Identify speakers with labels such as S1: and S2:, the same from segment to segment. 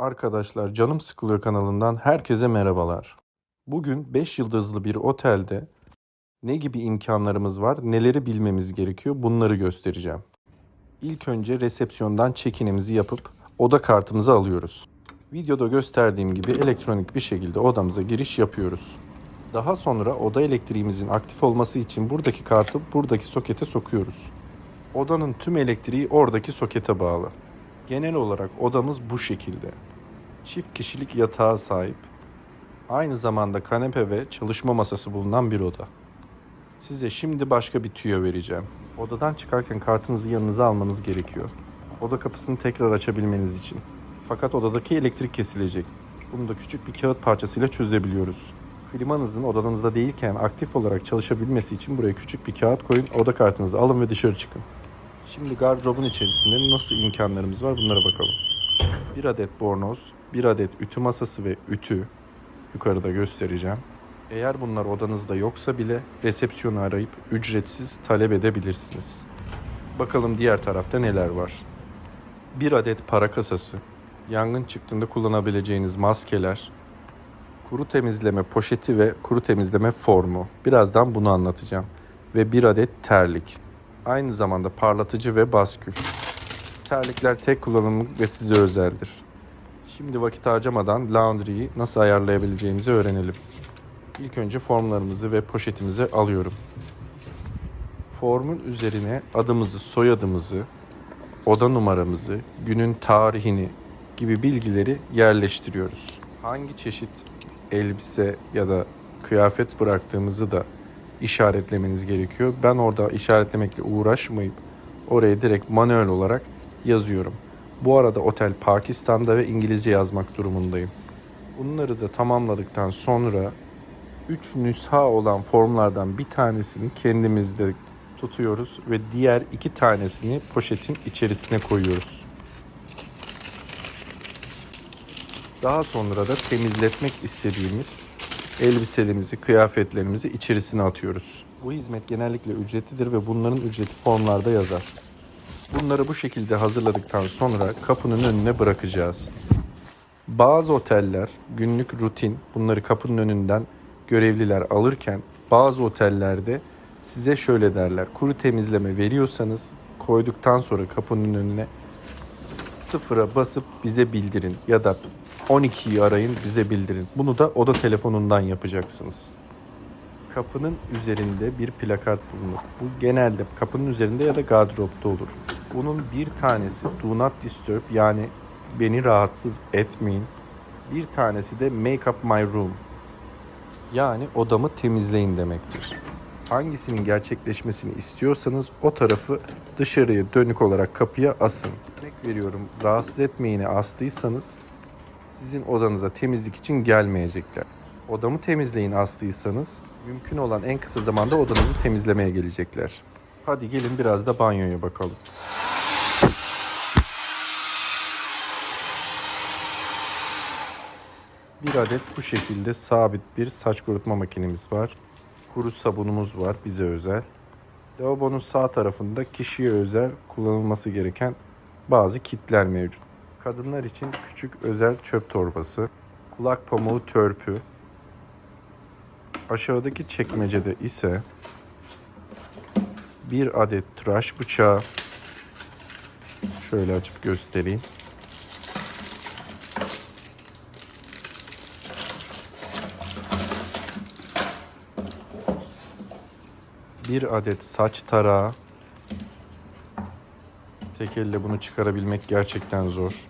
S1: Arkadaşlar Canım Sıkılıyor kanalından herkese merhabalar. Bugün 5 yıldızlı bir otelde ne gibi imkanlarımız var, neleri bilmemiz gerekiyor bunları göstereceğim. İlk önce resepsiyondan check-in'imizi yapıp oda kartımızı alıyoruz. Videoda gösterdiğim gibi elektronik bir şekilde odamıza giriş yapıyoruz. Daha sonra oda elektriğimizin aktif olması için buradaki kartı buradaki sokete sokuyoruz. Odanın tüm elektriği oradaki sokete bağlı. Genel olarak odamız bu şekilde. Çift kişilik yatağa sahip. Aynı zamanda kanepe ve çalışma masası bulunan bir oda. Size şimdi başka bir tüyo vereceğim. Odadan çıkarken kartınızı yanınıza almanız gerekiyor. Oda kapısını tekrar açabilmeniz için. Fakat odadaki elektrik kesilecek. Bunu da küçük bir kağıt parçasıyla çözebiliyoruz. Klimanızın odanızda değilken aktif olarak çalışabilmesi için buraya küçük bir kağıt koyun, oda kartınızı alın ve dışarı çıkın. Şimdi gardırobun içerisinde nasıl imkanlarımız var bunlara bakalım. Bir adet bornoz, bir adet ütü masası ve ütü yukarıda göstereceğim. Eğer bunlar odanızda yoksa bile resepsiyonu arayıp ücretsiz talep edebilirsiniz. Bakalım diğer tarafta neler var. Bir adet para kasası, yangın çıktığında kullanabileceğiniz maskeler, kuru temizleme poşeti ve kuru temizleme formu. Birazdan bunu anlatacağım. Ve bir adet terlik. Aynı zamanda parlatıcı ve baskül. Terlikler tek kullanımlık ve size özeldir. Şimdi vakit harcamadan laundry'yi nasıl ayarlayabileceğimizi öğrenelim. İlk önce formlarımızı ve poşetimizi alıyorum. Formun üzerine adımızı, soyadımızı, oda numaramızı, günün tarihini gibi bilgileri yerleştiriyoruz. Hangi çeşit elbise ya da kıyafet bıraktığımızı da işaretlemeniz gerekiyor. Ben orada işaretlemekle uğraşmayıp oraya direkt manuel olarak yazıyorum. Bu arada otel Pakistan'da ve İngilizce yazmak durumundayım. Bunları da tamamladıktan sonra 3 nüsha olan formlardan bir tanesini kendimizde tutuyoruz ve diğer iki tanesini poşetin içerisine koyuyoruz. Daha sonra da temizletmek istediğimiz elbiselerimizi, kıyafetlerimizi içerisine atıyoruz. Bu hizmet genellikle ücretlidir ve bunların ücreti formlarda yazar. Bunları bu şekilde hazırladıktan sonra kapının önüne bırakacağız. Bazı oteller günlük rutin bunları kapının önünden görevliler alırken bazı otellerde size şöyle derler. Kuru temizleme veriyorsanız koyduktan sonra kapının önüne sıfıra basıp bize bildirin ya da 12'yi arayın bize bildirin. Bunu da oda telefonundan yapacaksınız. Kapının üzerinde bir plakat bulunur. Bu genelde kapının üzerinde ya da gardıropta olur. Bunun bir tanesi Do Not Disturb yani beni rahatsız etmeyin. Bir tanesi de Make Up My Room yani odamı temizleyin demektir. Hangisinin gerçekleşmesini istiyorsanız o tarafı dışarıya dönük olarak kapıya asın. Örnek veriyorum rahatsız etmeyeni astıysanız sizin odanıza temizlik için gelmeyecekler. Odamı temizleyin astıysanız mümkün olan en kısa zamanda odanızı temizlemeye gelecekler. Hadi gelin biraz da banyoya bakalım. Bir adet bu şekilde sabit bir saç kurutma makinemiz var. Kuru sabunumuz var bize özel. Lavabonun sağ tarafında kişiye özel kullanılması gereken bazı kitler mevcut. Kadınlar için küçük özel çöp torbası, kulak pamuğu törpü. Aşağıdaki çekmecede ise bir adet tıraş bıçağı. Şöyle açıp göstereyim. Bir adet saç tarağı. Tek elle bunu çıkarabilmek gerçekten zor.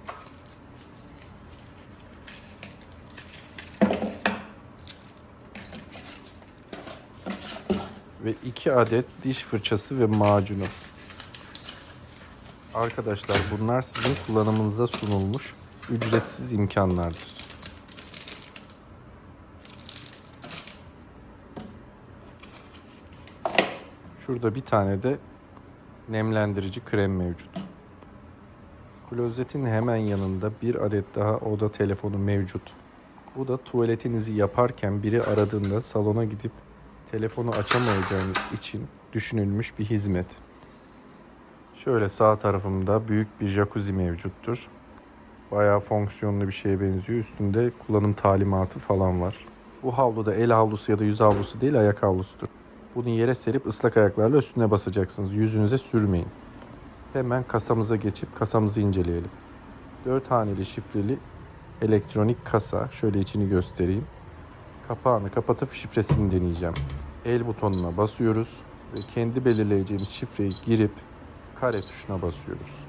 S1: Ve iki adet diş fırçası ve macunu. Arkadaşlar bunlar sizin kullanımınıza sunulmuş ücretsiz imkanlardır. Şurada bir tane de nemlendirici krem mevcut. Klozetin hemen yanında bir adet daha oda telefonu mevcut. Bu da tuvaletinizi yaparken biri aradığında salona gidip telefonu açamayacağınız için düşünülmüş bir hizmet. Şöyle sağ tarafımda büyük bir jacuzzi mevcuttur. Bayağı fonksiyonlu bir şeye benziyor. Üstünde kullanım talimatı falan var. Bu havlu da el havlusu ya da yüz havlusu değil ayak havlusudur. Bunu yere serip ıslak ayaklarla üstüne basacaksınız. Yüzünüze sürmeyin. Hemen kasamıza geçip kasamızı inceleyelim. 4 haneli şifreli elektronik kasa. Şöyle içini göstereyim. Kapağını kapatıp şifresini deneyeceğim. El butonuna basıyoruz ve kendi belirleyeceğimiz şifreyi girip kare tuşuna basıyoruz.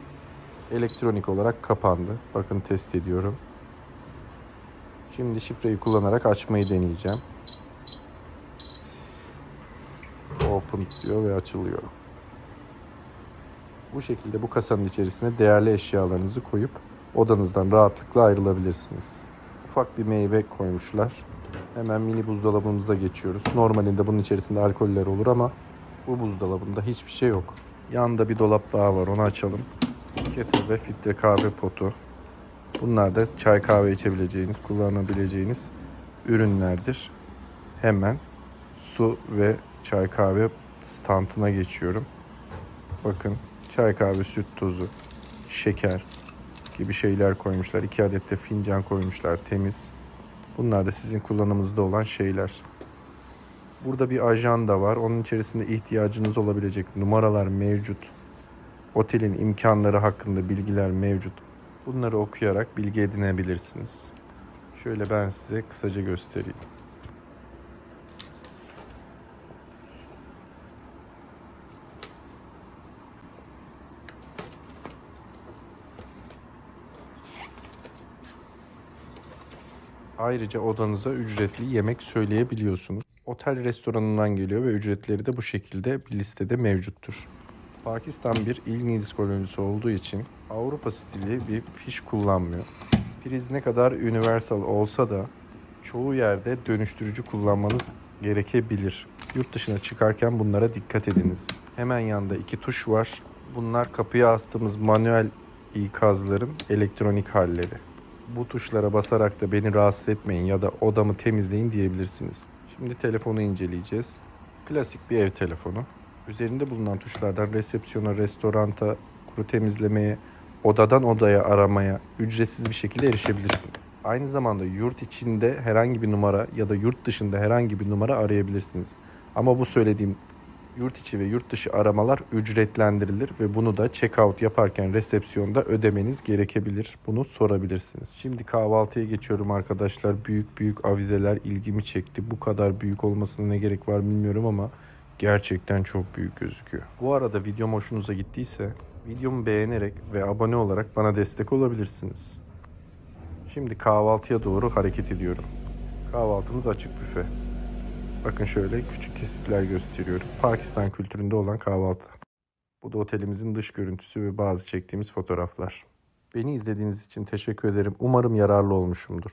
S1: Elektronik olarak kapandı. Bakın test ediyorum. Şimdi şifreyi kullanarak açmayı deneyeceğim. Open diyor ve açılıyor. Bu şekilde bu kasanın içerisine değerli eşyalarınızı koyup odanızdan rahatlıkla ayrılabilirsiniz. Ufak bir meyve koymuşlar. Hemen mini buzdolabımıza geçiyoruz. Normalinde bunun içerisinde alkoller olur ama bu buzdolabında hiçbir şey yok. Yanında bir dolap daha var onu açalım. Kettle ve filtre kahve potu. Bunlar da çay kahve içebileceğiniz, kullanabileceğiniz ürünlerdir. Hemen su ve çay kahve standına geçiyorum. Bakın çay kahve süt tozu, şeker gibi şeyler koymuşlar. İki adet de fincan koymuşlar temiz. Bunlar da sizin kullanımınızda olan şeyler. Burada bir ajanda var. Onun içerisinde ihtiyacınız olabilecek numaralar mevcut. Otelin imkanları hakkında bilgiler mevcut. Bunları okuyarak bilgi edinebilirsiniz. Şöyle ben size kısaca göstereyim. Ayrıca odanıza ücretli yemek söyleyebiliyorsunuz. Otel restoranından geliyor ve ücretleri de bu şekilde bir listede mevcuttur. Pakistan bir İngiliz kolonisi olduğu için Avrupa stili bir fiş kullanmıyor. Priz ne kadar universal olsa da çoğu yerde dönüştürücü kullanmanız gerekebilir. Yurt dışına çıkarken bunlara dikkat ediniz. Hemen yanında iki tuş var. Bunlar kapıya astığımız manuel ikazların elektronik halleri. Bu tuşlara basarak da beni rahatsız etmeyin ya da odamı temizleyin diyebilirsiniz. Şimdi telefonu inceleyeceğiz. Klasik bir ev telefonu. Üzerinde bulunan tuşlardan resepsiyona, restoranta, kuru temizlemeye, odadan odaya aramaya ücretsiz bir şekilde erişebilirsin. Aynı zamanda yurt içinde herhangi bir numara ya da yurt dışında herhangi bir numara arayabilirsiniz. Ama bu söylediğim yurt içi ve yurt dışı aramalar ücretlendirilir ve bunu da check-out yaparken resepsiyonda ödemeniz gerekebilir. Bunu sorabilirsiniz. Şimdi kahvaltıya geçiyorum arkadaşlar. Büyük büyük avizeler ilgimi çekti. Bu kadar büyük olmasına ne gerek var bilmiyorum ama gerçekten çok büyük gözüküyor. Bu arada videom hoşunuza gittiyse videomu beğenerek ve abone olarak bana destek olabilirsiniz. Şimdi kahvaltıya doğru hareket ediyorum. Kahvaltımız açık büfe. Bakın şöyle küçük kesitler gösteriyorum. Pakistan kültüründe olan kahvaltı. Bu da otelimizin dış görüntüsü ve bazı çektiğimiz fotoğraflar. Beni izlediğiniz için teşekkür ederim. Umarım yararlı olmuşumdur.